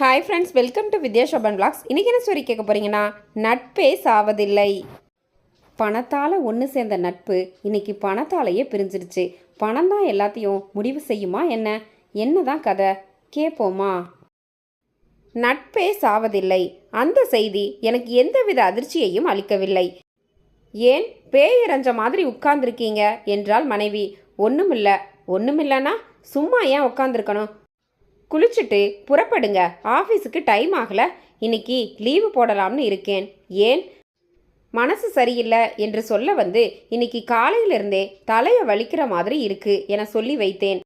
Hi friends welcome to Vidya Shoban blogs இன்றைக்கி என்ன story கேட்க போகிறீங்கன்னா நட்பே சாவதில்லை. பணத்தால் ஒன்று சேர்ந்த நட்பு இன்றைக்கி பணத்தாலேயே பிரிஞ்சிருச்சு. பணம் தான் எல்லாத்தையும் முடிவு செய்யுமா என்ன? என்ன தான் கதை? கேட்போமா நட்பே சாவதில்லை. அந்த செய்தி எனக்கு எந்தவித அதிர்ச்சியையும் அளிக்கவில்லை. ஏன் பேயரஞ்ச மாதிரி உட்கார்ந்துருக்கீங்க? என்றால் மனைவி. ஒன்றுமில்ல ஒன்றுமில்லனா சும்மா ஏன் உட்காந்துருக்கணும் குளிச்சுட்டு புறப்படுங்க. ஆஃபீஸுக்கு டைம் ஆகல. இன்னைக்கு லீவு போடலாம்னு இருக்கேன். ஏன்? மனசு சரியில்லை என்று சொல்ல வந்து இன்னைக்கு காலையிலிருந்தே தலையை வலிக்கிற மாதிரி இருக்கு என சொல்லி வைத்தேன்.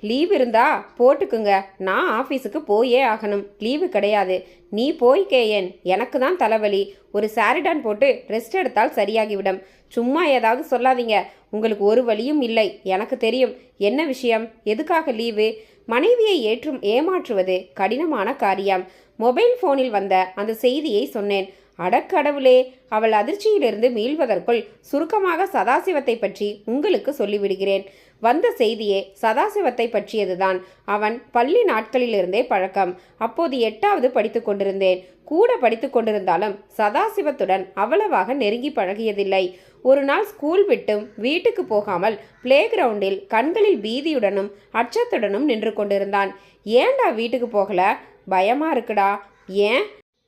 லீவ் இருந்தா போட்டுக்குங்க. நான் ஆஃபீஸுக்கு போயே ஆகணும். லீவு கிடையாது. நீ போய்க்கேயன் எனக்கு தான் தலைவலி. ஒரு சாரிடான் போட்டு ரெஸ்ட் எடுத்தால் சரியாகிவிடும். சும்மா ஏதாவது சொல்லாதீங்க. உங்களுக்கு ஒரு வழியும் இல்லை. எனக்கு தெரியும். என்ன விஷயம்? எதுக்காக லீவு மனைவியை ஏற்றும் ஏமாற்றுவது கடினமான காரியம். மொபைல் ஃபோனில் வந்த அந்த செய்தியை சொன்னேன். அடக்கடவுளே அவள் அதிர்ச்சியிலிருந்து மீள்வதற்குள் சுருக்கமாக சதாசிவத்தை பற்றி உங்களுக்கு சொல்லிவிடுகிறேன். வந்த செய்தியே சதாசிவத்தை பற்றியதுதான். அவன் பள்ளி நாட்களிலிருந்தே பழக்கம். அப்போது எட்டாவது படித்து கொண்டிருந்தேன். கூட படித்து கொண்டிருந்தாலும் சதாசிவத்துடன் அவ்வளவாக நெருங்கி பழகியதில்லை. ஒரு நாள் ஸ்கூல் விட்டும் வீட்டுக்கு போகாமல் பிளே கிரவுண்டில் கண்களில் பீதியுடனும் அச்சத்துடனும் நின்று கொண்டிருந்தான். ஏன்டா வீட்டுக்கு போகல? பயமா இருக்குடா. ஏன்?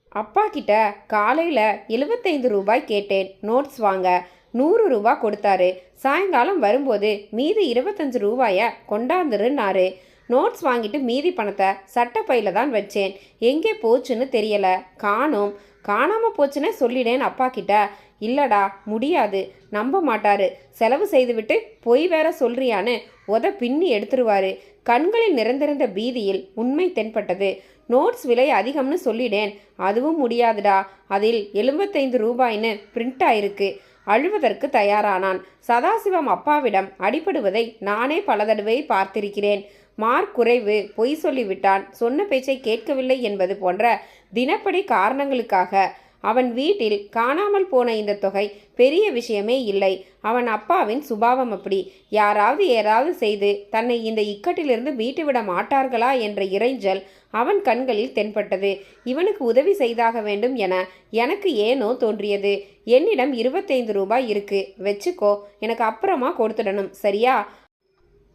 அப்பா கிட்ட காலையில் எழுபத்தைந்து ரூபாய் கேட்டேன். நோட்ஸ் வாங்க. நூறு ரூபா கொடுத்தாரு. சாயங்காலம் வரும்போது மீதி இருபத்தஞ்சு ரூபாயை கொண்டாந்துருன்னாரு. நோட்ஸ் வாங்கிட்டு மீதி பணத்தை சட்டப்பையில் தான் வச்சேன். எங்கே போச்சுன்னு தெரியலை. காணோம். காணாமல் போச்சுன்னே சொல்லிடேன் அப்பா கிட்ட. இல்லடா முடியாது. நம்ப மாட்டாரு. செலவு செய்துவிட்டு பொய் வேற சொல்றியான்னு உத பின்னி எடுத்துருவாரு. கண்களில் நிறைந்திருந்த பீதியில் உண்மை தென்பட்டது. நோட்ஸ் விலை அதிகம்னு சொல்லிடேன். அதுவும் முடியாதுடா. அதில் எழுபத்தைந்து ரூபாய்னு பிரிண்ட் ஆயிருக்கு. அழுவதற்கு தயாரானான். சதாசிவம் அப்பாவிடம் அடிபடுவதை நானே பல தடவை பார்த்திருக்கிறேன். மார்க் குறைவு பொய் சொல்லிவிட்டான். சொன்ன பேச்சை கேட்கவில்லை என்பது போன்ற தினப்படி காரணங்களுக்காக அவன் வீட்டில் காணாமல் போன இந்த தொகை பெரிய விஷயமே இல்லை. அவன் அப்பாவின் சுபாவம் அப்படி. யாராவது ஏதாவது செய்து தன்னை இந்த இக்கட்டிலிருந்து மீட்டுவிட மாட்டார்களா என்ற இறைஞ்சல் அவன் கண்களில் தென்பட்டது. இவனுக்கு உதவி செய்தாக வேண்டும் என எனக்கு ஏனோ தோன்றியது. என்னிடம் இருபத்தைந்து ரூபாய் இருக்கு. வச்சுக்கோ. எனக்கு அப்புறமா கொடுத்துடணும். சரியா?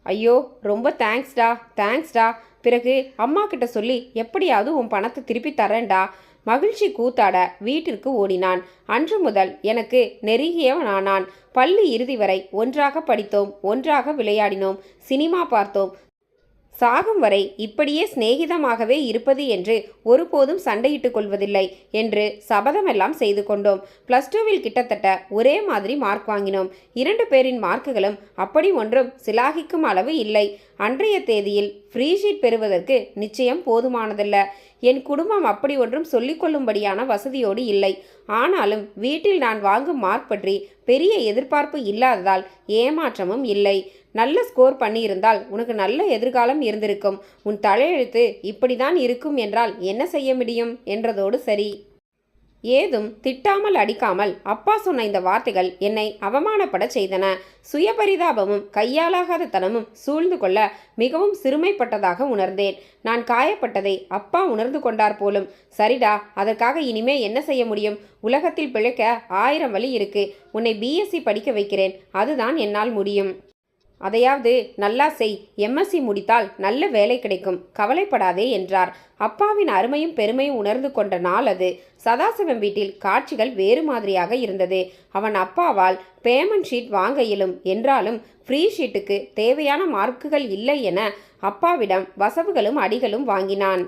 ஐயோ ரொம்ப தேங்க்ஸ்டா தேங்க்ஸ்டா பிறகு அம்மா கிட்ட சொல்லி எப்படியாவது உன் பணத்தை திருப்பி தரேன்டா. மகிழ்ச்சி கூத்தாட வீட்டிற்கு ஓடினான். அன்று முதல் எனக்கு நெருங்கியவனானான் பள்ளி இறுதி வரை ஒன்றாக படித்தோம் ஒன்றாக விளையாடினோம் சினிமா பார்த்தோம். சாகும் வரை இப்படியே சிநேகிதமாகவே இருப்பது என்று ஒருபோதும் சண்டையிட்டுக் கொள்வதில்லை என்று சபதமெல்லாம் செய்து கொண்டோம். ப்ளஸ் டூவில் கிட்டத்தட்ட ஒரே மாதிரி மார்க் வாங்கினோம். இரண்டு பேரின் மார்க்குகளும் அப்படி ஒன்றும் சிலாகிக்கும் அளவு இல்லை. அன்றைய தேதியில் ஃப்ரீ ஷீட் பெறுவதற்கு நிச்சயம் போதுமானதல்ல. என் குடும்பம் அப்படி ஒன்றும் சொல்லிக்கொள்ளும்படியான வசதியோடு இல்லை. ஆனாலும் வீட்டில் நான் வாங்கும் மார்க் பற்றி பெரிய எதிர்பார்ப்பு இல்லாததால் ஏமாற்றமும் இல்லை. நல்ல ஸ்கோர் பண்ணியிருந்தால் உனக்கு நல்ல எதிர்காலம் இருந்திருக்கும். உன் தலையெழுத்து இப்படிதான் இருக்கும் என்றால் என்ன செய்ய முடியும்? என்றதோடு சரி. ஏதும் திட்டாமல் அடிக்காமல் அப்பா சொன்ன இந்த வார்த்தைகள் என்னை அவமானப்பட செய்தன. சுயபரிதாபமும் கையாலாகாத தனமும் சூழ்ந்து கொள்ள மிகவும் சிறுமைப்பட்டதாக உணர்ந்தேன். நான் காயப்பட்டதை அப்பா உணர்ந்து கொண்டார் போலும். சரிடா அதற்காக இனிமே என்ன செய்ய முடியும்? உலகத்தில் பிழைக்க ஆயிரம் வழி இருக்கு. உன்னை பிஎஸ்சி படிக்க வைக்கிறேன். அதுதான் என்னால் முடியும். அதையாவது நல்லா செய். எம்எஸ்சி முடித்தால் நல்ல வேலை கிடைக்கும். கவலைப்படாதே என்றார். அப்பாவின் அருமையும் பெருமையும் உணர்ந்து கொண்ட நாள் அது. சதாசிவம் வீட்டில் காட்சிகள் வேறு மாதிரியாக இருந்தது. அவன் அப்பாவால் பேமெண்ட் ஷீட் வாங்க இயலும். என்றாலும் ஃப்ரீ ஷீட்டுக்கு தேவையான மார்க்குகள் இல்லை என அப்பாவிடம் வசவுகளும் அடிகளும் வாங்கினான்.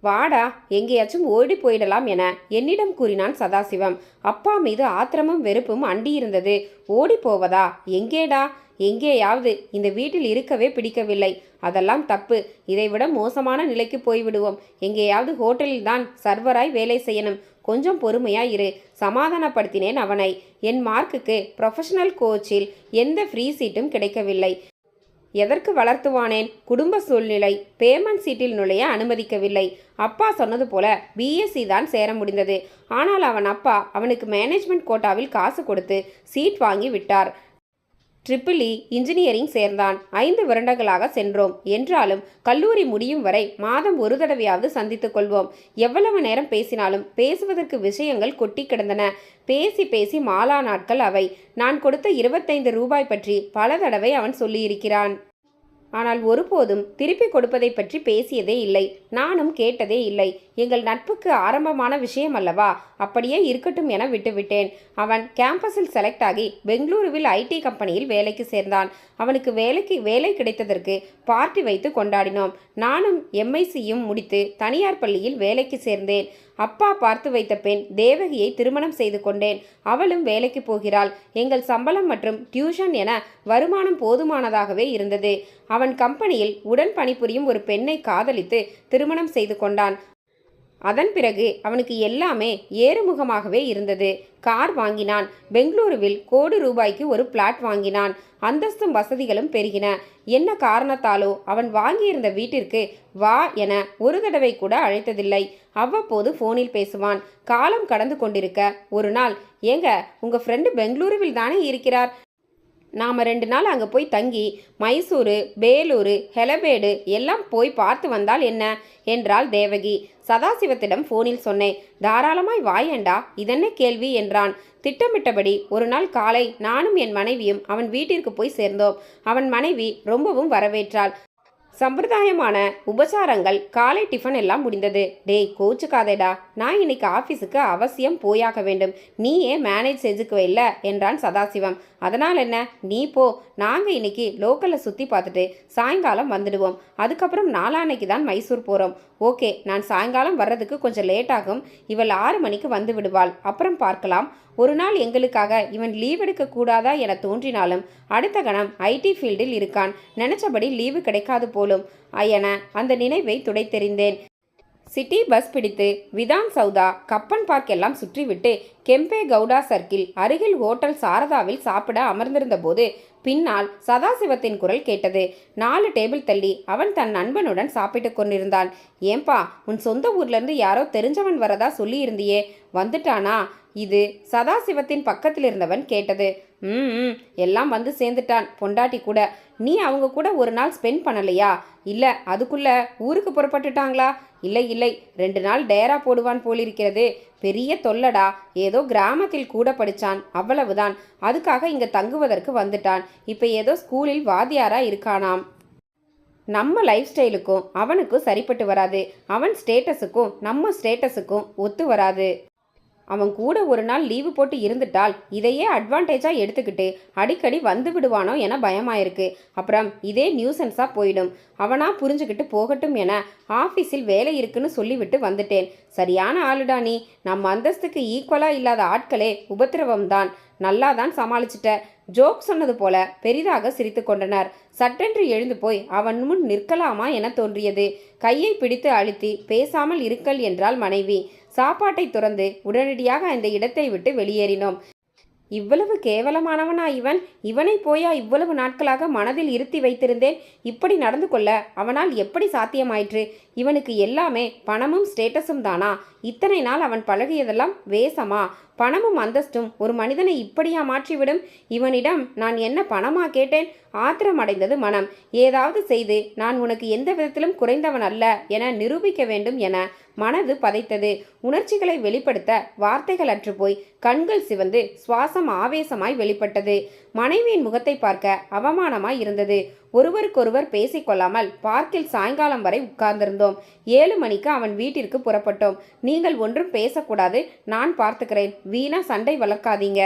வாடா எங்கேயாச்சும் ஓடி போயிடலாம் என என்னிடம் கூறினான் சதாசிவம். அப்பா மீது ஆத்திரமும் வெறுப்பும் அண்டியிருந்தது. ஓடி போவதா? எங்கேடா? எங்கேயாவது இந்த வீட்டில் இருக்கவே பிடிக்கவில்லை. அதெல்லாம் தப்பு. இதைவிட மோசமான நிலைக்கு போய்விடுவோம். எங்கேயாவது ஹோட்டலில் தான் சர்வராய் வேலை செய்யணும். கொஞ்சம் பொறுமையா இரு. சமாதானப்படுத்தினேன் அவனை. என் மார்க்குக்கு ப்ரொஃபஷனல் கோச்சில் எந்த ஃப்ரீ சீட்டும் கிடைக்கவில்லை. எதற்கு வளர்த்துவானேன்? குடும்ப சூழ்நிலை. பேமெண்ட் சீட்டில் நுழைய அனுமதிக்கவில்லை. அப்பா சொன்னது போல பிஎஸ்சி தான் சேர முடிந்தது. ஆனால் அவன் அப்பா அவனுக்கு மேனேஜ்மெண்ட் கோட்டாவில் காசு கொடுத்து சீட் வாங்கி விட்டார். ட்ரிபிள் இ இன்ஜினியரிங் சேர்ந்தான். ஐந்து வருடங்களாக சென்றோம். என்றாலும் கல்லூரி முடியும் வரை மாதம் ஒரு தடவையாவது சந்தித்துக் கொள்வோம். எவ்வளவு நேரம் பேசினாலும் பேசுவதற்கு விஷயங்கள் கொட்டி கிடந்தன. பேசி பேசி மாலா நாட்கள் அவை. நான் கொடுத்த இருபத்தைந்து ரூபாய் பற்றி பல தடவை அவன் சொல்லியிருக்கிறான். ஆனால் ஒருபோதும் திருப்பி கொடுப்பதை பற்றி பேசியதே இல்லை. நானும் கேட்டதே இல்லை. எங்கள் நட்புக்கு ஆரம்பமான விஷயம் அல்லவா? அப்படியே இருக்கட்டும் என விட்டுவிட்டேன். அவன் கேம்பஸில் செலக்ட் ஆகி பெங்களூருவில் ஐடி கம்பெனியில் வேலைக்கு சேர்ந்தான். அவனுக்கு வேலைக்கு வேலை கிடைத்ததற்கு பார்ட்டி வைத்து கொண்டாடினோம். நானும் எம்ஐசியும் முடித்து தனியார் பள்ளியில் வேலைக்கு சேர்ந்தேன். அப்பா பார்த்து வைத்த பெண் தேவகியை திருமணம் செய்து கொண்டேன். அவளும் வேலைக்கு போகிறாள். எங்கள் சம்பளம் மற்றும் டியூஷன் என வருமானம் போதுமானதாகவே இருந்தது. அவன் கம்பெனியில் உடன் பணிபுரியும் ஒரு பெண்ணை காதலித்து திருமணம் செய்து கொண்டான். அதன் பிறகு அவனுக்கு எல்லாமே ஏறுமுகமாகவே இருந்தது. கார் வாங்கினான். பெங்களூருவில் கோடி ரூபாய்க்கு ஒரு பிளாட் வாங்கினான். அந்தஸ்தும் வசதிகளும் பெருகின. என்ன காரணத்தாலோ அவன் வாங்கியிருந்த வீட்டிற்கு வா என ஒரு தடவை கூட அழைத்ததில்லை. அவ்வப்போது ஃபோனில் பேசுவான். காலம் கடந்து கொண்டிருக்க ஒரு நாள் ஏங்க உங்க ஃப்ரெண்டு பெங்களூருவில் தானே இருக்கிறார்? நாம் ரெண்டு நாள் அங்கே போய் தங்கி மைசூரு பேலூரு ஹெலபேடு எல்லாம் போய் பார்த்து வந்தால் என்ன? என்றாள் தேவகி. சதாசிவத்திடம் ஃபோனில் சொன்னேன். தாராளமாய் வாயேண்டா இதென்ன கேள்வி? என்றான். திட்டமிட்டபடி ஒரு நாள் காலை நானும் என் மனைவியும் அவன் வீட்டிற்கு போய் சேர்ந்தோம். அவன் மனைவி ரொம்பவும் வரவேற்றாள். சம்பிரதாயமான உபசாரங்கள் காலை டிஃபன் எல்லாம் முடிந்தது. டேய் கோச்சுக்காதேடா. நான் இன்னைக்கு ஆஃபீஸுக்கு அவசியம் போயாக வேண்டும். நீயே மேனேஜ் செஞ்சுக்குவே இல்லை என்றான் சதாசிவம். அதனால் என்ன? நீ போ. நாங்கள் இன்னைக்கு லோக்கலில் சுற்றி பார்த்துட்டு சாயங்காலம் வந்துடுவோம். அதுக்கப்புறம் நாளான்னைக்கு தான் மைசூர் போகிறோம் ஓகே நான் சாயங்காலம் வர்றதுக்கு கொஞ்சம் லேட் ஆகும். இவள் ஆறு மணிக்கு வந்து விடுவாள். அப்புறம் பார்க்கலாம். ஒரு நாள் எங்களுக்காக இவன் லீவ் எடுக்க கூடாதா என தோன்றினாலும் அடுத்த கணம் ஐடி ஃபீல்டில் இருக்கான். நினைச்சபடி லீவு கிடைக்காது போலும். என அந்த நினைவை துடைத்தெறிந்தேன். சிட்டி பஸ் பிடித்து விதான் சௌதா கப்பன் பார்க் எல்லாம் சுற்றிவிட்டு கெம்பே கவுடா சர்க்கிள் அருகில் ஹோட்டல் சாரதாவில் சாப்பிட அமர்ந்திருந்த போது பின்னால் சதாசிவத்தின் குரல் கேட்டது. நாலு டேபிள் தள்ளி அவன் தன் நண்பனுடன் சாப்பிட்டு கொண்டிருந்தான். ஏன்பா உன் சொந்த ஊர்லேருந்து யாரோ தெரிஞ்சவன் வரதா சொல்லியிருந்தியே. வந்துட்டானா? இது சதாசிவத்தின் பக்கத்தில் இருந்தவன் கேட்டது ம் எல்லாம் வந்து சேர்ந்துட்டான் பொண்டாட்டி கூட. நீ அவங்க கூட ஒரு நாள் ஸ்பெண்ட் பண்ணலையா? இல்லை அதுக்குள்ள ஊருக்கு புறப்பட்டுட்டாங்களா? இல்லை இல்லை ரெண்டு நாள் டேரா போடுவான் போலிருக்கிறது. பெரிய தொல்லடா. ஏதோ கிராமத்தில் கூட படிச்சான். அவ்வளவுதான். அதுக்காக இங்க தங்குவதற்கு வந்துட்டான். இப்போ ஏதோ ஸ்கூலில் வாதியாரா இருக்கானாம். நம்ம லைஃப் ஸ்டைலுக்கும் அவனுக்கும் சரிப்பட்டு வராது. அவன் ஸ்டேட்டஸுக்கும் நம்ம ஸ்டேட்டஸுக்கும் ஒத்து வராது. அவன் கூட ஒரு நாள் லீவு போட்டு இருந்துட்டால் இதையே அட்வான்டேஜாக எடுத்துக்கிட்டு அடிக்கடி வந்து விடுவானோ என பயமாயிருக்கு. அப்புறம் இதே நியூசன்ஸாக போயிடும். அவனா புரிஞ்சுக்கிட்டு போகட்டும் என ஆஃபீஸில் வேலை இருக்குன்னு சொல்லிவிட்டு வந்துட்டேன். சரியான ஆளுடா நீ. நம்ம அந்தஸ்துக்கு ஈக்குவலாக இல்லாத ஆட்களே உபத்திரவம்தான். நல்லா தான் சமாளிச்சிட்ட. ஜோக் சொன்னது போல பெரிதாக சிரித்து கொண்டனர். சட்டென்று எழுந்து போய் அவன் முன் நிற்கலாமா என தோன்றியது. கையை பிடித்து அழுத்தி பேசாமல் இருக்கல் என்றாள் மனைவி. சாப்பாட்டை துறந்து உடனடியாக அந்த இடத்தை விட்டு வெளியேறினோம். இவ்வளவு கேவலமானவனா இவன்? இவனை போயா இவ்வளவு நாட்களாக மனதில் இருத்தி வைத்திருந்தேன்? இப்படி நடந்து கொள்ள அவனால் எப்படி சாத்தியமாயிற்று? இவனுக்கு எல்லாமே பணமும் ஸ்டேட்டஸும் தானா? இத்தனை நாள் அவன் பழகியதெல்லாம் வேசமா? பணமும் அந்தஸ்தும் ஒரு மனிதனை இப்படியா மாற்றிவிடும்? இவனிடம் நான் என்ன பணமா கேட்டேன்? ஆத்திரம் அடைந்தது மனம். ஏதாவது செய்து நான் உனக்கு எந்த விதத்திலும் குறைந்தவன் அல்ல என நிரூபிக்க வேண்டும் என மனது பதைத்தது. உணர்ச்சிகளை வெளிப்படுத்த வார்த்தைகள் அற்று போய் கண்கள் சிவந்து சுவாசம் ஆவேசமாய் வெளிப்பட்டது. மனைவியின் முகத்தை பார்க்க அவமானமாய் இருந்தது. ஒருவருக்கொருவர் பேசிக்கொள்ளாமல் பார்க்கில் சாயங்காலம் வரை உட்கார்ந்திருந்தோம். ஏழு மணிக்கு அவன் வீட்டிற்கு புறப்பட்டோம். நீங்கள் ஒன்றும் பேசக்கூடாது நான் பார்த்துக்கிறேன். வீணா சண்டை வளர்க்காதீங்க.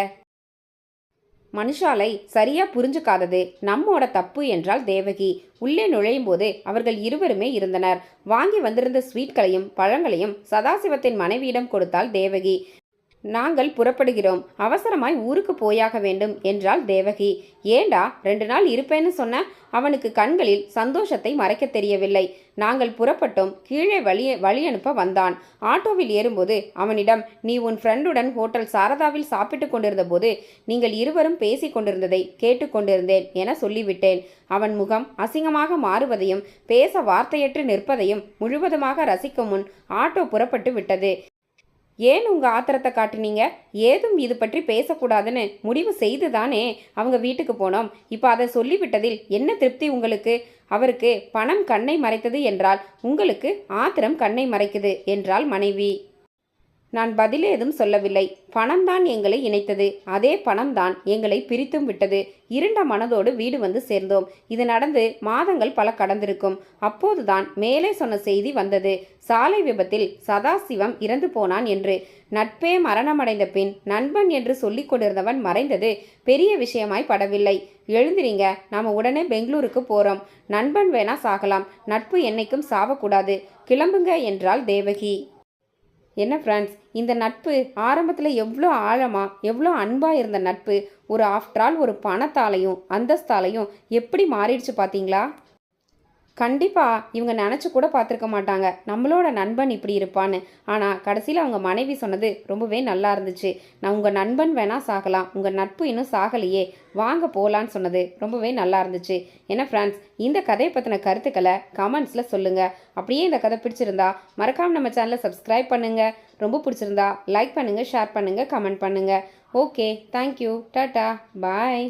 மனுஷாலை சரியா புரிஞ்சுக்காதது. நம்மோட தப்பு என்றால் தேவகி. உள்ளே நுழையும் போது அவர்கள் இருவருமே இருந்தனர். வாங்கி வந்திருந்த ஸ்வீட்களையும் பழங்களையும் சதாசிவத்தின் மனைவியிடம் கொடுத்தாள் தேவகி. நாங்கள் புறப்படுகிறோம். அவசரமாய் ஊருக்கு போயாக வேண்டும் என்றாள் தேவகி. ஏண்டா ரெண்டு நாள் இருப்பேன்னு சொன்ன? அவனுக்கு கண்களில் சந்தோஷத்தை மறைக்க தெரியவில்லை. நாங்கள் புறப்பட்டோம். கீழே வழி வழி அனுப்ப வந்தான். ஆட்டோவில் ஏறும்போது அவனிடம் நீ உன் ஃப்ரெண்டுடன் ஹோட்டல் சாரதாவில் சாப்பிட்டு கொண்டிருந்த போது நீங்கள் இருவரும் பேசிக் கொண்டிருந்ததை கேட்டுக்கொண்டிருந்தேன் என சொல்லிவிட்டேன். அவன் முகம் அசிங்கமாக மாறுவதையும் பேச வார்த்தையற்று நிற்பதையும் முழுவதுமாக ரசிக்கும் முன் ஆட்டோ புறப்பட்டு விட்டது. ஏன் உங்கள் ஆத்திரத்தை காட்டினீங்க? ஏதும் இது பற்றி பேசக்கூடாதுன்னு முடிவு செய்து தானே அவங்க வீட்டுக்கு போனோம். இப்போ அதை சொல்லிவிட்டதில் என்ன திருப்தி உங்களுக்கு? அவருக்கு பணம் கண்ணை மறைத்தது என்றால் உங்களுக்கு ஆத்திரம் கண்ணை மறைக்குது என்றாள் மனைவி. நான் பதில் ஏதும் சொல்லவில்லை. பணம்தான் எங்களை இணைத்தது. அதே பணம்தான் எங்களை பிரித்தும் விட்டது. இருண்ட மனதோடு வீடு வந்து சேர்ந்தோம். இது நடந்து மாதங்கள் பல கடந்திருக்கும். அப்போதுதான் மேலே சொன்ன செய்தி வந்தது. சாலை விபத்தில் சதாசிவம் இறந்து போனான் என்று. நட்பே மரணமடைந்த பின் நண்பன் என்று சொல்லிக் கொண்டிருந்தவன் மறைந்தது. பெரிய விஷயமாய் படவில்லை. எழுந்திரிங்க. நாம உடனே பெங்களூருக்கு போறோம். நண்பன் வேணா சாகலாம். நட்பு என்னைக்கும் சாவக்கூடாது. கிளம்புங்க என்றாள் தேவகி. என்ன ஃப்ரெண்ட்ஸ் இந்த நட்பு ஆரம்பத்தில் எவ்வளோ ஆழமாக எவ்வளோ அன்பாக இருந்த நட்பு ஒரு ஆஃப்டர் ஆல் ஒரு பணத்தாலையும் அந்தஸ்தாலையும் எப்படி மாறிடுச்சு பார்த்தீங்களா கண்டிப்பாக இவங்க நினச்சி கூட பார்த்துருக்க மாட்டாங்க. நம்மளோட நண்பன் இப்படி இருப்பான்னு. ஆனால் கடைசியில் அவங்க மனைவி சொன்னது ரொம்பவே நல்லா இருந்துச்சு. நான் உங்கள் நண்பன் வேணால் சாகலாம். உங்கள் நட்பு இன்னும் சாகலையே. வாங்க போகலான்னு சொன்னது ரொம்பவே நல்லா இருந்துச்சு. ஏன்னா ஃப்ரெண்ட்ஸ் இந்த கதையை பற்றின கருத்துக்களை கமெண்ட்ஸில் சொல்லுங்கள் அப்படியே இந்த கதை பிடிச்சிருந்தா மறக்காமல் நம்ம சேனலை சப்ஸ்கிரைப் பண்ணுங்கள் ரொம்ப பிடிச்சிருந்தா லைக் பண்ணுங்கள் ஷேர் பண்ணுங்கள் கமெண்ட் பண்ணுங்கள் ஓகே தேங்க்யூ டாட்டா பாய்